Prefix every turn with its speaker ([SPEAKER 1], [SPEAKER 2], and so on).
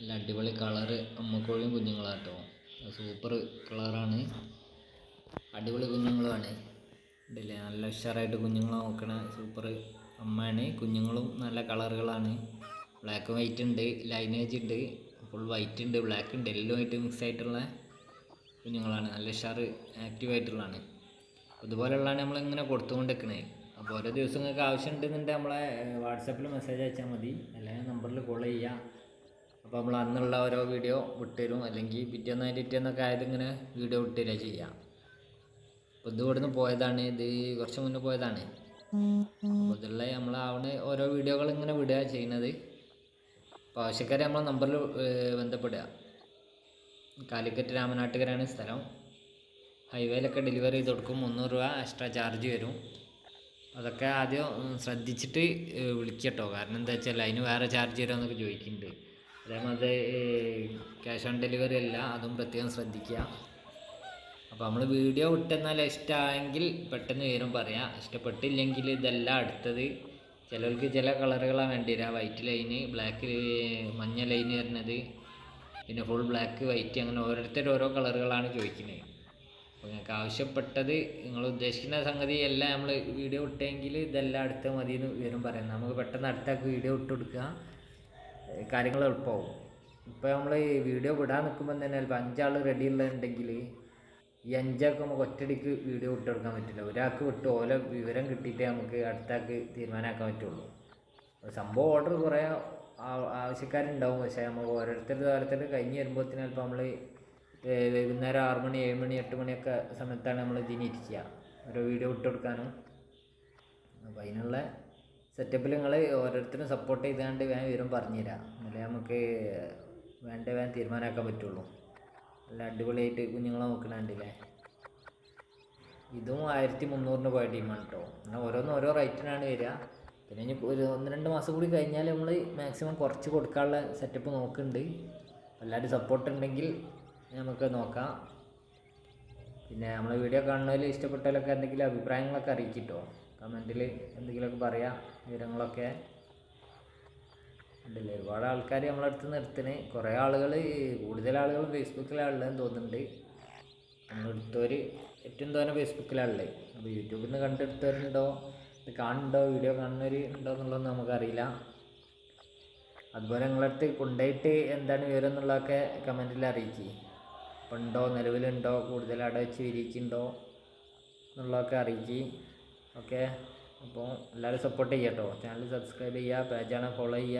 [SPEAKER 1] നല്ല അടിപൊളി colour അമ്മക്കോഴിയും കുഞ്ഞുങ്ങളാട്ടോ. Super കളറാണ്. അടിപൊളി കുഞ്ഞുങ്ങളുമാണ്. ഉണ്ടല്ലേ നല്ല ഉഷാറായിട്ട് കുഞ്ഞുങ്ങളെ നോക്കണ സൂപ്പർ അമ്മയാണ്. കുഞ്ഞുങ്ങളും നല്ല കളറുകളാണ്. ബ്ലാക്ക് വൈറ്റ് ഉണ്ട് ലൈനേജ് ഉണ്ട് ഫുൾ വൈറ്റ് ഉണ്ട് ബ്ലാക്ക് ഉണ്ട് എല്ലാം ആയിട്ട് മിക്സ് ആയിട്ടുള്ള കുഞ്ഞുങ്ങളാണ്. നല്ല ഉഷാറ് ആക്റ്റീവായിട്ടുള്ളതാണ് ഇതുപോലെയുള്ളതാണ് നമ്മളിങ്ങനെ കൊടുത്തുകൊണ്ടിരിക്കണേ. അപ്പോൾ ഓരോ ദിവസം നിങ്ങൾക്ക് ആവശ്യമുണ്ടെന്നുണ്ടെങ്കിൽ നമ്മളെ വാട്സാപ്പിൽ മെസ്സേജ് അയച്ചാൽ മതി. അല്ലെങ്കിൽ നമ്പറിൽ കോൾ ചെയ്യുക അപ്പോൾ നമ്മൾ അന്നുള്ള ഓരോ വീഡിയോ വിട്ടുതരും. അല്ലെങ്കിൽ പിറ്റേന്ന് അതിന്റെ പിറ്റേന്നൊക്കെ ആയത് ഇങ്ങനെ വീഡിയോ വിട്ടുതരിക ചെയ്യാം. അപ്പോൾ ഇത് ഇവിടുന്ന് പോയതാണ്. ഇത് കുറച്ച് മുന്നേ പോയതാണ്. അപ്പോൾ ഇതുള്ള നമ്മളാവണ ഓരോ വീഡിയോകൾ ഇങ്ങനെ വിടുക ചെയ്യുന്നത്. അപ്പോൾ ആവശ്യക്കാരെ നമ്മളെ നമ്പറിൽ ബന്ധപ്പെടുക. കാലിക്കറ്റ് രാമനാട്ടുകരാണ് സ്ഥലം. ഹൈവേയിലൊക്കെ ഡെലിവറി ചെയ്ത് കൊടുക്കും. മുന്നൂറ് രൂപ എക്സ്ട്രാ ചാർജ് വരും. അതൊക്കെ ആദ്യം ശ്രദ്ധിച്ചിട്ട് വിളിക്കട്ടോ കാരണം എന്താ വെച്ചാൽ അതിന് വേറെ ചാർജ് തരുമെന്നൊക്കെ ചോദിക്കുന്നുണ്ട്. അതേമാതിരി ക്യാഷ് ഓൺ ഡെലിവറി അല്ല അതും പ്രത്യേകം ശ്രദ്ധിക്കുക. അപ്പോൾ നമ്മൾ വീഡിയോ വിട്ടെന്നാൽ ഇഷ്ടമായെങ്കിൽ പെട്ടെന്ന് വിവരം പറയാം. ഇഷ്ടപ്പെട്ടില്ലെങ്കിൽ ഇതല്ല അടുത്തത്. ചിലവർക്ക് ചില കളറുകളാണ് വേണ്ടി വരിക. വൈറ്റ് ലൈന് ബ്ലാക്ക് മഞ്ഞ ലൈന് വരുന്നത്. പിന്നെ ഫുൾ ബ്ലാക്ക് വൈറ്റ് അങ്ങനെ ഓരോരുത്തർ ഓരോ കളറുകളാണ് ചോദിക്കുന്നത്. അപ്പോൾ നിങ്ങൾക്ക് ആവശ്യപ്പെട്ടത് നിങ്ങൾ ഉദ്ദേശിക്കുന്ന സംഗതി എല്ലാം നമ്മൾ വീഡിയോ ഇട്ടെങ്കിൽ ഇതെല്ലാം അടുത്ത മതി എന്ന് വിവരം പറയാം. നമുക്ക് പെട്ടെന്ന് അടുത്താക്ക് വീഡിയോ ഇട്ട് കൊടുക്കുക. കാര്യങ്ങൾ എളുപ്പമാവും. ഇപ്പോൾ നമ്മൾ ഈ വീഡിയോ വിടാൻ നിൽക്കുമ്പോൾ തന്നെ ചിലപ്പോൾ അഞ്ചാൾ റെഡി ഉള്ളതുണ്ടെങ്കിൽ ഈ അഞ്ചാൾക്ക് നമുക്ക് ഒറ്റയടിക്ക് വീഡിയോ വിട്ടെടുക്കാൻ പറ്റില്ല. ഒരാൾക്ക് വിട്ട് ഓല വിവരം കിട്ടിയിട്ടേ നമുക്ക് അടുത്താൾക്ക് തീരുമാനമാക്കാൻ പറ്റുള്ളൂ. സംഭവം ഓർഡർ കുറേ ആവശ്യക്കാരുണ്ടാവും. പക്ഷേ നമ്മൾ ഓരോരുത്തരുടെ തലത്തിൽ കഴിഞ്ഞ് വരുമ്പോഴത്തേന് ചിലപ്പോൾ നമ്മൾ വൈകുന്നേരം ആറ് മണി ഏഴ് മണി എട്ട് മണിയൊക്കെ സമയത്താണ് നമ്മൾ ഇതിനിരിക്കുക ഓരോ വീഡിയോ വിട്ടുകൊടുക്കാനും അപ്പോൾ അതിനുള്ള സെറ്റപ്പിൽ നിങ്ങൾ ഓരോരുത്തരും സപ്പോർട്ട് ചെയ്താണ്ട് വേഗം വിവരം പറഞ്ഞുതരാം. എന്നാലേ നമുക്ക് വേണ്ട വേഗം തീരുമാനമാക്കാൻ പറ്റുള്ളൂ. നല്ല അടിപൊളിയായിട്ട് കുഞ്ഞുങ്ങളെ നോക്കണുണ്ടല്ലേ ഇതും ആയിരത്തി മുന്നൂറിന് പോയ ടീമാണ് കേട്ടോ അങ്ങനെ ഓരോന്ന് ഓരോ റേറ്റിനാണ് വരിക. പിന്നെ ഇനി ഒരു ഒന്ന് രണ്ട് മാസം കൂടി കഴിഞ്ഞാൽ നമ്മൾ മാക്സിമം കുറച്ച് കൊടുക്കാനുള്ള സെറ്റപ്പ് നോക്കുന്നുണ്ട്. എല്ലാവരും സപ്പോർട്ട് ഉണ്ടെങ്കിൽ നമുക്ക് നോക്കാം. പിന്നെ നമ്മളെ വീഡിയോ കാണുന്നതിൽ ഇഷ്ടപ്പെട്ടാലൊക്കെ എന്തെങ്കിലും അഭിപ്രായങ്ങളൊക്കെ അറിയിക്കിട്ടോ കമന്റിൽ എന്തെങ്കിലുമൊക്കെ പറയാം വിവരങ്ങളൊക്കെ. ഉണ്ടല്ലേ ഒരുപാട് ആൾക്കാർ നമ്മളടുത്ത് നിർത്തിന് കുറേ ആളുകൾ കൂടുതൽ ആളുകൾ ഫേസ്ബുക്കിലാണുള്ളതെന്ന് തോന്നുന്നുണ്ട്. നമ്മളെടുത്തവർ ഏറ്റവും തോന്നെ ഫേസ്ബുക്കിലാണുള്ളത് അപ്പോൾ യൂട്യൂബിൽ നിന്ന് കണ്ടെടുത്തവരുണ്ടോ ഇത് കാണുന്നുണ്ടോ വീഡിയോ കാണുന്നവർ ഉണ്ടോ എന്നുള്ളതൊന്നും നമുക്കറിയില്ല. അതുപോലെ നിങ്ങളടുത്ത് കൊണ്ടുപോയിട്ട് എന്താണ് വിവരം എന്നുള്ളതൊക്കെ കമന്റിൽ അറിയിക്കുക ഉണ്ടോ നിലവിലുണ്ടോ കൂടുതൽ അവിടെ വെച്ച് വിരിക്കുന്നുണ്ടോ എന്നുള്ളതൊക്കെ അറിയിക്കുക ഓക്കെ. അപ്പോൾ എല്ലാവരും സപ്പോർട്ട് ചെയ്യാം കേട്ടോ ചാനൽ സബ്സ്ക്രൈബ് ചെയ്യുക പേജാണ് ഫോളോ ചെയ്യുക.